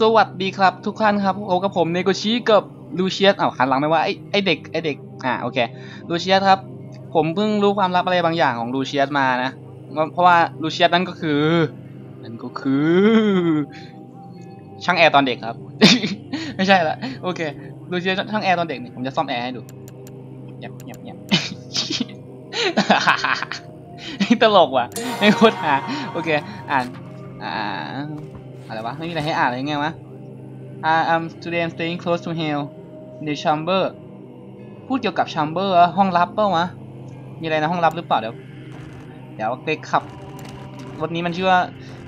สวัสดีครับทุกท่านครับพบกับผมเนโกชิกับลูเชียสอ้าวหันหลังไปว่าไอ้ไอเด็กไอเด็กอ่าโอเคลูเชียสครับ ผมเพิ่งรู้ความลับอะไรบางอย่างของลูเชียสมานะเพราะว่าลูเชียสนั่นก็คือนั่นก็คือ ช่างแอร์ตอนเด็กครับ ไม่ใช่ละโอเคลูเชียสช่างแอร์ตอนเด็กเนี่ยผมจะซ่อมแอร์ให้ดูเงียบเงียบเงียบตลกว่ะไม่โคตรหาโอเค อ่านอ่า อะไรวะ ไม่มีอะไรให้อ่านเลยไงวะ I am today I'm staying close to hell in the chamber พูดเกี่ยวกับ chamber เหรอห้องลับเปล่าวะ มีอะไรในห้องลับหรือเปล่าเดี๋ยว เดี๋ยวไปขับ รถนี้มันชื่อว่า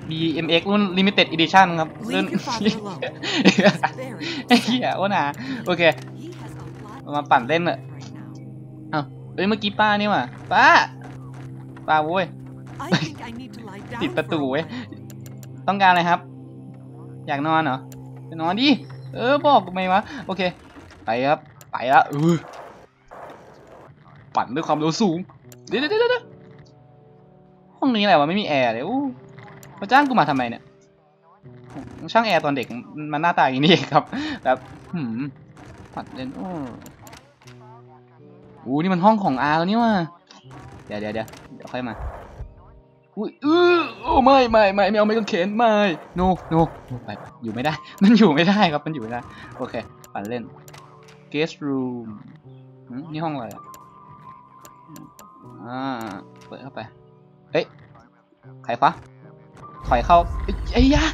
BMX รุ่น limited edition ครับรุ่น Leave your father alone. He's very ไอ้เหี้ยโอ้หนาโอเค He has a lot มาปั่นเล่นเลย right now. เอ้าเอ้ย เมื่อกี้ป้านี่ว่ะป้า ป้าโว้ย I think I need to lie down ปิดประตู for a เว้ย while. ต้องการอะไรครับ อยากนอนเหรอไปนอนดิ เออบอกกูไหมวะ โอเค ไปครับ ไปละเออปั่นด้วยความเร็วสูง เดี๋ยวเดี๋ยวเดี๋ยวห้องนี้อะไรวะไม่มีแอร์เลยอู้มาจ้างกูมาทำไมเนี่ย ช่างแอร์ตอนเด็กมันหน้าตาอย่างนี้ครับ แบบหืมปั่นเล่นโอ้โหนี่มันห้องของอาแล้วนี่ว่ะเดี๋ยวเดี๋ยวเดี๋ยวเดี๋ยวค่อยมา อุ้ยเออโอ้ไม่ไม่ไม่ไม่เอาไม่กางเข็นไม่ no no ไปอยู่ไม่ได้ มันอยู่ไม่ได้ครับมันอยู่ไม่ได้โอเคปั่นเล่น guest room หืมนี่ห้องอะไรอะอ่าเปิดเข้าไปเอ้ยใครฟะถอยเข้าเอ้ยไอ้ยะ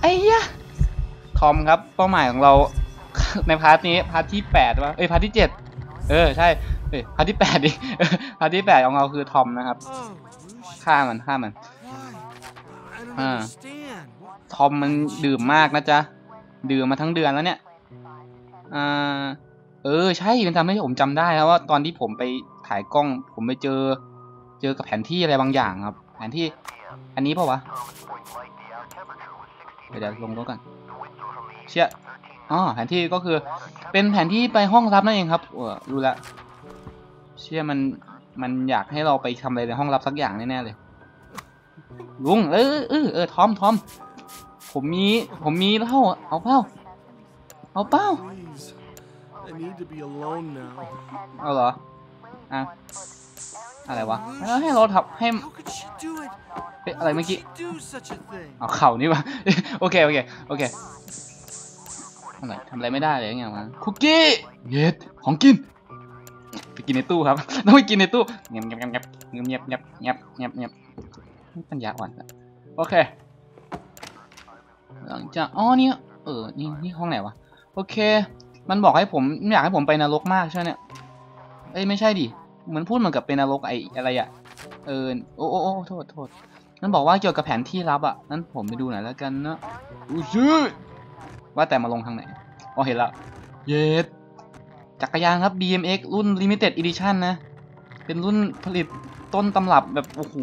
ไอ้ยะทอมครับเป้าหมายของเราในพาร์ทนี้พาร์ทที่แปดวะเอ้ยพาร์ทที่เจ็ดเออใช่เอ้ยพาร์ทที่แปดดิพาร์ทที่แปดของเราคือทอมนะครับ ฆ่ามันฆ่ามัน why? I don't Ah. understand. What? ทอมมันดื่มมากนะจ๊ะ ดื่มมาทั้งเดือนแล้วเนี่ยอ่าเออ ใช่มันทำให้ผมจำได้ครับว่าตอนที่ผมไปถ่ายกล้อง ผมไปเจอ เจอกับแผนที่อะไรบางอย่างครับ แผนที่ อันนี้เปล่าวะเดี๋ยวเดี๋ยวลงรถก่อนเชี่ยอ๋อแผนที่ก็คือ เป็นแผนที่ไปห้องลับนั่นเองครับเออรู้ละเชี่ยมัน มันอยากให้เราไปทำอะไรในห้องลับสักอย่างแน่ๆเลย ลุง เออเออเออทอมทอม ผมมี ผมมีเหล้าอะเอาเปล่าเอาเปล่า Please. I need to be alone now. เอาเหรออะอะไรวะแล้วให้เราทำให้ How could she do it? เอ๊ะอะไร How เมื่อ could กี้ she do such a thing? เอาเข่านี่วะโอเคโอเคโอเคอะไรทำอะไรไม่ได้เลยไงวะคุกกี้เย็ดของกิน ไปกินในตู้ครับต้องไปกินในตู้เงียบเงียบเงียบเงียบเงียบเงียบเงียบเงียบเงียบปัญญาอ่อนอะโอเค หลังจากอ๋อเนี่ยเออนี่นี่ห้องไหนวะโอเค มันบอกให้ผมอยากให้ผมไปนรกมากใช่ไหมเนี่ยเอ้ยไม่ใช่ดิเหมือนพูดเหมือนกับเป็นนรกไออะไรอะเออโอ้โอ้โอ้โทษโทษนั่นบอกว่าเกี่ยวกับแผนที่ลับอะนั้นผมไปดูหน่อยแล้วกันนะอู้ชื่อว่าแต่มาลงทางไหนอ๋อเห็นละเย็ด จักรยานครับ BMX รุ่น Limited Edition นะ เป็นรุ่นผลิตต้นตำรับแบบโอ้โห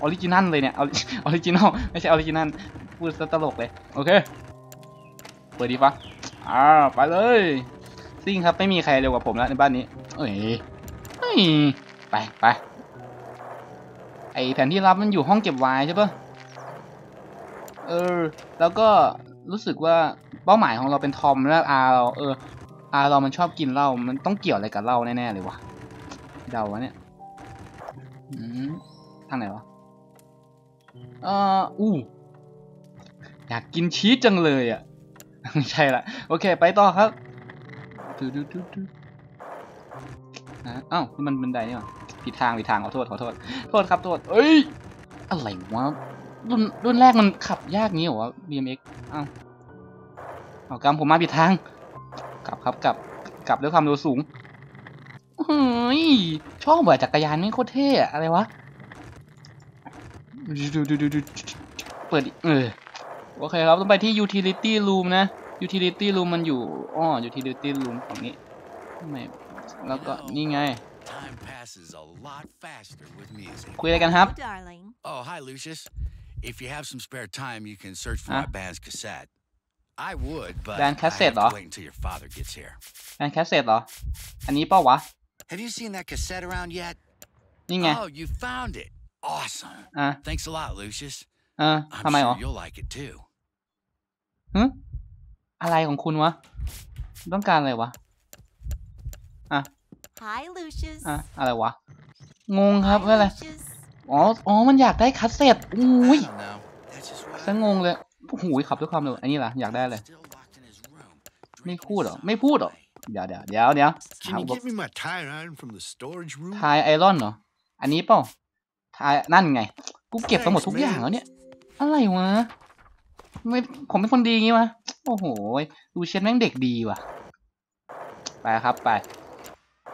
ออริจินัลเลยเนี่ยออริจินัลไม่ใช่ออริจินัลพูดซะตลกเลย โอเค เปิดดีปะอ่าไปเลย ซิ่งครับไม่มีใครเร็วกว่าผมแล้วในบ้านนี้ เอ้ยเอ้ยไปไปไอแผนที่ลับมันอยู่ห้องเก็บไวน์ใช่ปะเออ แล้วก็รู้สึกว่าเป้าหมายของเราเป็นทอมแล้วอาเรา เออ อาเรามันชอบกินเหล้ามันต้องเกี่ยวอะไรกับเหล้าแน่ๆเลยวะเดาวะเนี่ยอืมทางไหนวะเอ่ออู้อยากกินชีสจังเลยอะไม่ใช่ละโอเค ไปต่อครับดูดูดูดูอ้าวนี่มันบันไดนี่หว่าผิดทางผิดทางขอโทษขอโทษโทษครับโทษเอ้ยอะไรวะรุ่นรุ่นแรกมันขับยากงี้เหรอวะ BMX อ้าวเอากำผมมาผิดทาง กลับครับกลับกลับด้วยความเร็วสูงเฮ้ยชอบว่ะจักรยานนี่โคตรเท่อะไรวะดูดูดูดูเปิดเออโอเคครับต้องไปที่ utility room นะ utility room มันอยู่อ้อ utility room ฝั่งนี้ไม่แล้วก็นี่ไง Time passes a lot faster with music. คุยอะไรกันครับ Oh, hi, Lucius. If you have some spare time, you can search for my band's cassette. I would, but Band I cassette, have to ah? wait until your father gets here. งานแคสเซ็ตเหรอ อันนี้เปล่าวะ Have you seen that cassette around yet? นี่ไง Oh, you found it. Awesome. อะ Thanks a lot, Lucius. เออ I'm ทำไมเหรอ sure you'll like it too. ฮึอะไรของคุณวะ ต้องการอะไรวะ Hi, Lucius. อะ อะไรวะ งงครับ Hi, เพื่ออะไร Lucius. อ๋อ อ๋อ มันอยากได้คัสเซ็ตอุ้ย I don't know. That's just what ซะงงเลย โอ้โหขับด้วยความเร็วอันนี้ล่ะอยากได้อะไร Still locked in his room. ไม่ drinking พูดเหรอ some ไม่พูดเหรอเดี๋ยวเดี๋ยวเดี๋ยวเดี๋ยว Can you give me my tire iron from the storage room? ทายไอรอนเหรออันนี้เปล่าทายนั่นไงกูเก็บทั้งหมดทุกอย่างแล้วเนี่ย อะไรวะไม่ผมเป็นคนดีงี้วะโอ้โหดูเชนแม่งเด็กดีว่ะ ไปครับไป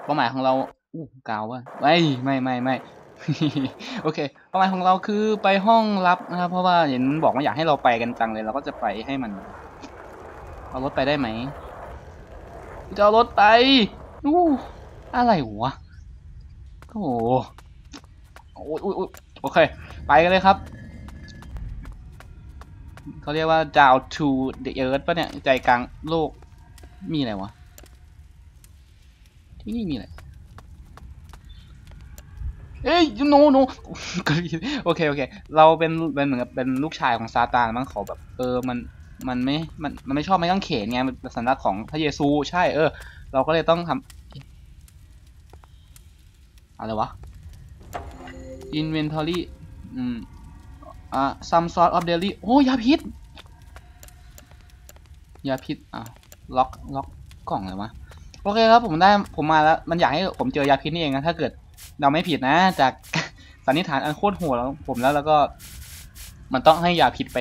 เป้าหมายของเราอู้กาวว่ะไม่ไม่ไม่ไม่ โอเคป้าหมายของเราคือไปห้องลับนะครับ เพราะว่าเห็นบอกว่าอยากให้เราไปกันจังเลย เราก็จะไปให้มัน เอารถไปได้ไหมจะเอารถไปอู้อะไรวะโอ้โหโอ้ยโอ้ยโอ้ยโอเค ไปกันเลยครับเขาเรียกว่า down to the earth ปะเนี่ย ใจกลางโลก มีอะไรวะ ที่นี่มีอะไร เอ้ย no no โอเคโอเค เราเป็นเป็นเหมือนกับเป็นลูกชายของซาตานมั้งเขาแบบ เออมันมันไม่มันมันไม่ชอบไม่ต้องเขนไงมันเป็นสัญลักษณ์ของพระเยซู ใช่เออ เราก็เลยต้องทำอะไรวะ inventory อืมอ่า some sort of daily โอ้ยาพิษยาพิษอะล็อกล็อกกล่องเลยวะโอเคครับผมได้ผมมาแล้ว มันอยากให้ผมเจอยาพิษนี่เองนะถ้าเกิด เราไม่ผิดนะ จากสันนิษฐานอันโคตรโหดแล้วผมแล้วแล้วก็ มันต้องให้ยาพิษไป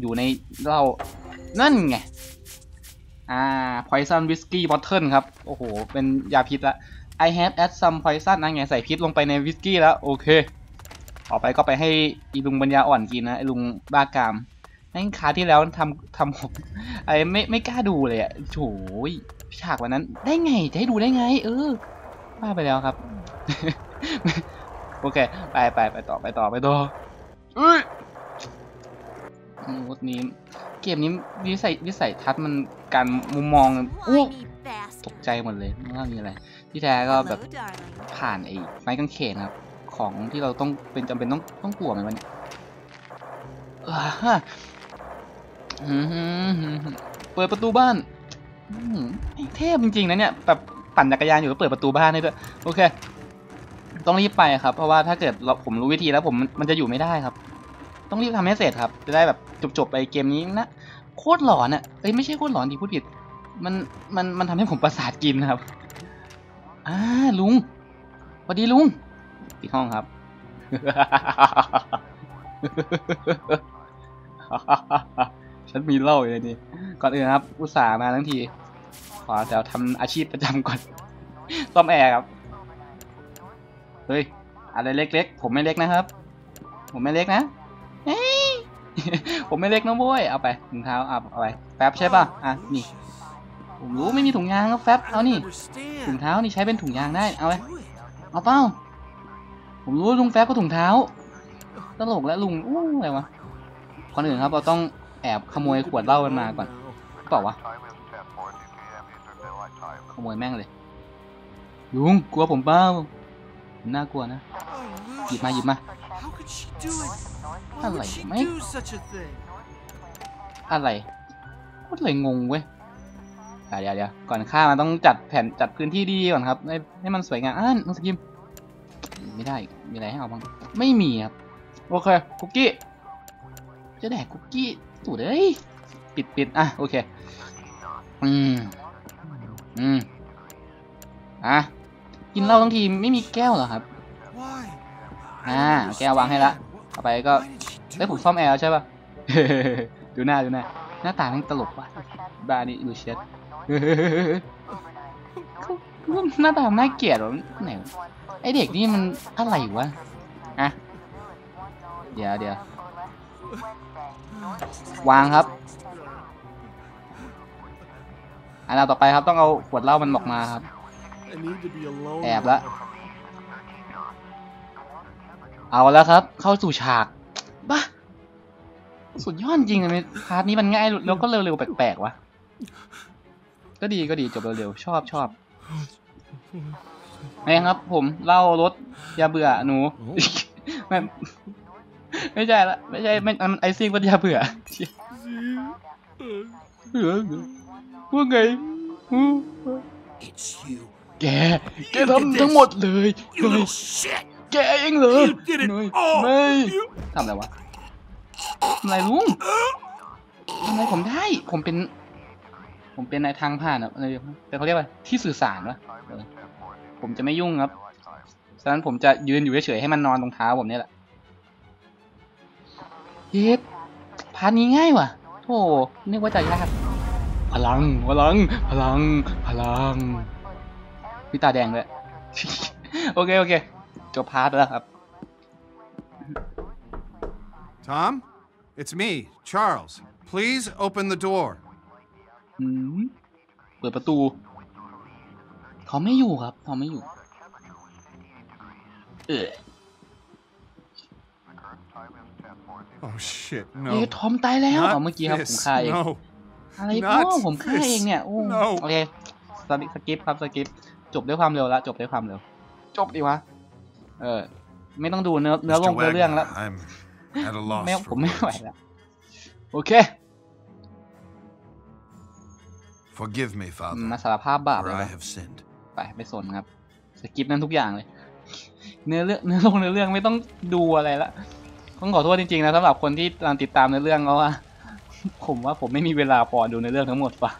อยู่ในเหล้านั่นไง อ่า poison whiskey bottle ครับ โอ้โห เป็นยาพิษละ I have add some poison นั่นไง ใส่พิษลงไปในวิสกี้แล้ว โอเคออกไปก็ไปให้อีลุงปัญญาอ่อนกินนะไอลุงบ้ากามแม่งคาที่แล้วทำทำผมไอไม่ไม่กล้าดูเลยอะโถยฉากวันนั้น ได้ไง จะให้ดูได้ไง เออ บ้าไปแล้วครับ โอเค ไปไปไปต่อไปต่อไปต่อเอ้ยอืมวันนี้ เกมนี้วิสัยวิสัยทัศน์มันการมุมมองอู้ Whiny ต bastard. กใจหมดเลยว่ามีอะไร ที่แท้ก็แบบ Hello, darling. ผ่านไอ้ไม้กางเขนครับ ของที่เราต้องเป็นจำเป็นต้องต้องกลัวไหมวะเนี่ยอ่าฮะอืมเปิดประตูบ้านอืมเทพจริงๆนะเนี่ยแบบ ปั่นจักรยานอยู่แล้วเปิดประตูบ้านให้ด้วยโอเค ต้องรีบไปครับ เพราะว่าถ้าเกิดเราผมรู้วิธีแล้วผมมันจะอยู่ไม่ได้ครับ ต้องรีบทำให้เสร็จครับ จะได้แบบจบๆไปเกมนี้นะโคตรหลอนอะเอ้ยไม่ใช่โคตรหลอนดิพูดผิด มันมันมันทำให้ผมประสาทกินนะครับอ่าลุงสวัสดีลุงปิดห้องครับฉันมีเล้าอยู่ในนี้ก่อนอื่นครับ อุตส่าห์มาทั้งที ขอเดี๋ยวทำอาชีพประจำก่อน ซ่อมแอร์ครับ เฮ้ย อะไรเล็กๆ ผมไม่เล็กนะครับ ผมไม่เล็กนะเฮ้ยผมไม่เล็กนะโว้ย เอาไปถุงเท้าเอาเอาไปแป๊บใช่ป่ะ อะ นี่ ผมรู้ไม่มีถุงยางก็แฟบเอานี่ถุงเท้านี่ใช้เป็นถุงยางได้ เอาไป เอาเป้า ผมรู้ลุงแฟบก็ถุงเท้า ตลกแล้วลุง อู้อะไรวะก่อนอื่นครับเราต้องแอบขโมยขวดเหล้ากันมาก่อนเปล่าวะ ขโมยแม่งเลย ลุงกลัวผมเปล่าผมน่ากลัวนะ Oh, หยิบมาหยิบมา How could she do it? Why อะไร would she ไม่ do such a thing? อะไรก็เลยงงเว้ยเดี๋ยวเดี๋ยวเดี๋ยวก่อนฆ่ามันต้องจัดแผนจัดพื้นที่ดีก่อนครับ ให้ให้มันสวยงามอ่าน้องสกิมไม่ได้ มีอะไรให้เอาบ้าง ไม่มีครับ โอเค คุกกี้ จะแดกคุกกี้ตูดเอ้ยปิดปิดอะ โอเค อืม อืม อะ กินเหล้าทั้งทีไม่มีแก้วเหรอครับ Why? อ่า แก้ววางให้ละต่อไปก็ Why did she do เฮ้ยผม it? ซ่อมแอร์แล้วใช่ป่ะ ดูหน้าดูหน้า หน้าตาแม่งตลกว่ะบ้านี่ดูเช็ดหน้าตามันน่าเกลียดวะไหนวะไอเด็กนี่มันอะไรวะอะเดี๋ยวเดี๋ยววางครับ อันดับต่อไปครับต้องเอาขวดเหล้ามันออกมาครับ I need to be alone. แอบละ now. เอาแล้วครับ เข้าสู่ฉากบ้าสุดยอดจริงเลยพาร์ทนี้มันง่ายแล้วก็เร็วๆแปลกๆวะก็ดีก็ดีจบเร็วๆชอบชอบไงครับ ผมเล่ารถอย่าเบื่อหนูไม่ไม่ใช่ละไม่ใช่ไม่มันไอซิ่งรถอย่าเบื่อ ว่าไงอืม It's you. แก แกทำทั้งหมดเลย You เนย little shit. แกเองเหรอ You did it เนย all. ไม่ You- ทำอะไรวะทำอะไรลุงทำอะไรผมได้ ผมเป็น ผมเป็นนายทางผ่านอะอะไรแต่เขาเรียกว่าที่สื่อสารวะเออผมจะไม่ยุ่งครับฉะนั้นผมจะยืนอยู่เฉยๆให้มันนอนตรงเท้าผมเนี่ยแหละเฮ็ดพาร์ทนี้ง่ายว่ะโธ่นึกว่าจะยากพ ลัง พลัง พลัง พลังพี่ตาแดงเลย โอเค โอเค จบพาร์ทแล้วครับ Tom? It's me, Charles. Please open the door. อืมเปิดประตู เขาไม่อยู่ครับ เขาไม่อยู่ เออ Oh shit, เอ๊ะ no. ทอมตายแล้ว Not อ๋อเมื่อกี้ครับผม this. ฆ่าเอง No. อะไร not พ่อผมฆ่าเองเนี่ยโอ้ no โอเคสกิปสกิปครับสกิปจบด้วยความเร็วแล้วจบด้วยความเร็ว จบดีวะ เออ ไม่ต้องดูเนื้อเนื้อล Mr. งเนื้อเรื่องแล้ว Wagner, I'm at a loss ไม่ for ผมไม่ไหว words. แล้วโอเค Forgive me, อืม Father, มาสารภาพบาป for เลย I วะ have sinned. ไปไปสนครับสกิปนั้นทุกอย่างเลย เนื้อเรื่องเนื้อลงเนื้อเรื่องไม่ต้องดูอะไรละต้องขอโทษจริงๆนะสำหรับคนที่กำลังติดตามเนื้อเรื่องเพราะว่า ผมว่าผมไม่มีเวลาพอดูเนื้อเรื่องทั้งหมดปะ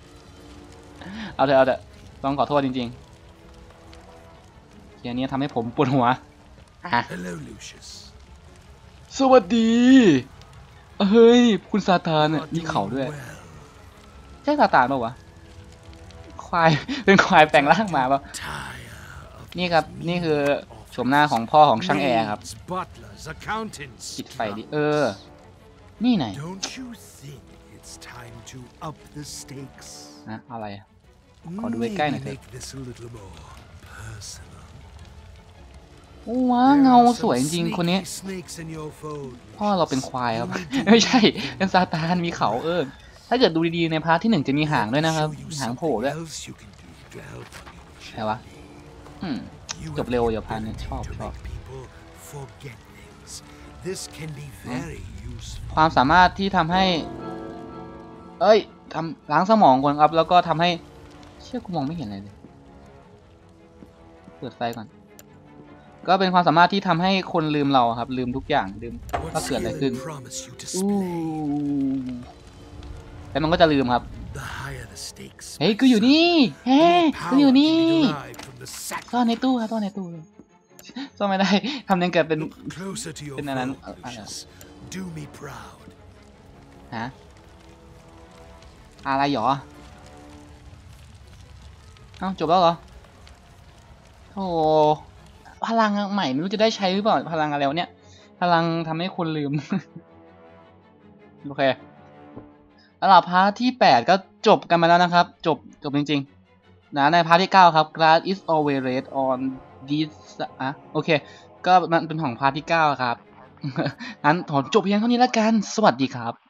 เอาเถอะเอาเถอะต้องขอโทษจริงๆเกียร์นี้ทำให้ผมปวดหัวอะ Hello, Lucius. สวัสดีเฮ้ย คุณซาตานน่ะมีเขาด้วย Well, ใช่ซาตานปะวะ ควาย เป็นควายแปลงร่างมาปะ tire of นี่ครับ นี่คือโฉมหน้าของพ่อของช่างแอร์ครับ maids, butlers, accountants. ปิดไฟดิ เออ นี่ไหน Don't you think it's time to up the stakes? นะอะไรอะขอดูใกล้ๆหน่อยเถอะ Maybe make this a little more personal. โอ้ว้าเงาสวยจริงๆคนนี้ Sneaky snakes in your fold. พ่อเราเป็นควายครับ ไม่ใช่ เป็นซาตานมีเขาเออ ถ้าเกิดดูดีๆในพาร์ทที่หนึ่งจะมีหางด้วยนะครับ Show you หางโผล่ด้วย something else you can do to help Lucius. ใช่วะอืม You จบ have เร็ว the เดี๋ยวพาร์ทนี้ ability ชอบ to ชอบ make people forget things. This can be very useful. ความสามารถที่ทำให้ เอ้ยทำล้างสมองก่อนครับ แล้วก็ทำให้ เชื่อกูมองไม่เห็นอะไรเลย เปิดไฟก่อน ก็เป็นความสามารถที่ทำให้คนลืมเราครับ ลืมทุกอย่างลืม What ว่าเกิดอะไร skill ขึ้น and promise you อู้ display, แล้วมันก็จะลืมครับ the higher the stakes. เฮ้ยกูอยู่นี่เฮ้ The ย more กูอยู่ power นี่ can be derived from the sac- ซ่อนในตู้ครับซ่อนในตู้ซ่อนไม่ได้ทำเนียนเกิดเป็น Look closer to your เป็นอันนั้น fold, อะอะ Lucius. Do me proud. ฮะ อะไรหรอ เอ้าจบแล้วเหรอโธ่พลังใหม่ไม่รู้จะได้ใช้หรือเปล่าพลังอะไรวะเนี่ย พลังทำให้คนลืม โอเคสำหรับพาร์ทที่ 8 ก็จบกันมาแล้วนะครับ จบจบจริงๆ นะในพาร์ทที่ 9 ครับ grass is always red on this อะโอเค ก็มันเป็นของพาร์ทที่ 9 ครับงั้นถอนจบเพียงเท่านี้แล้วกัน สวัสดีครับ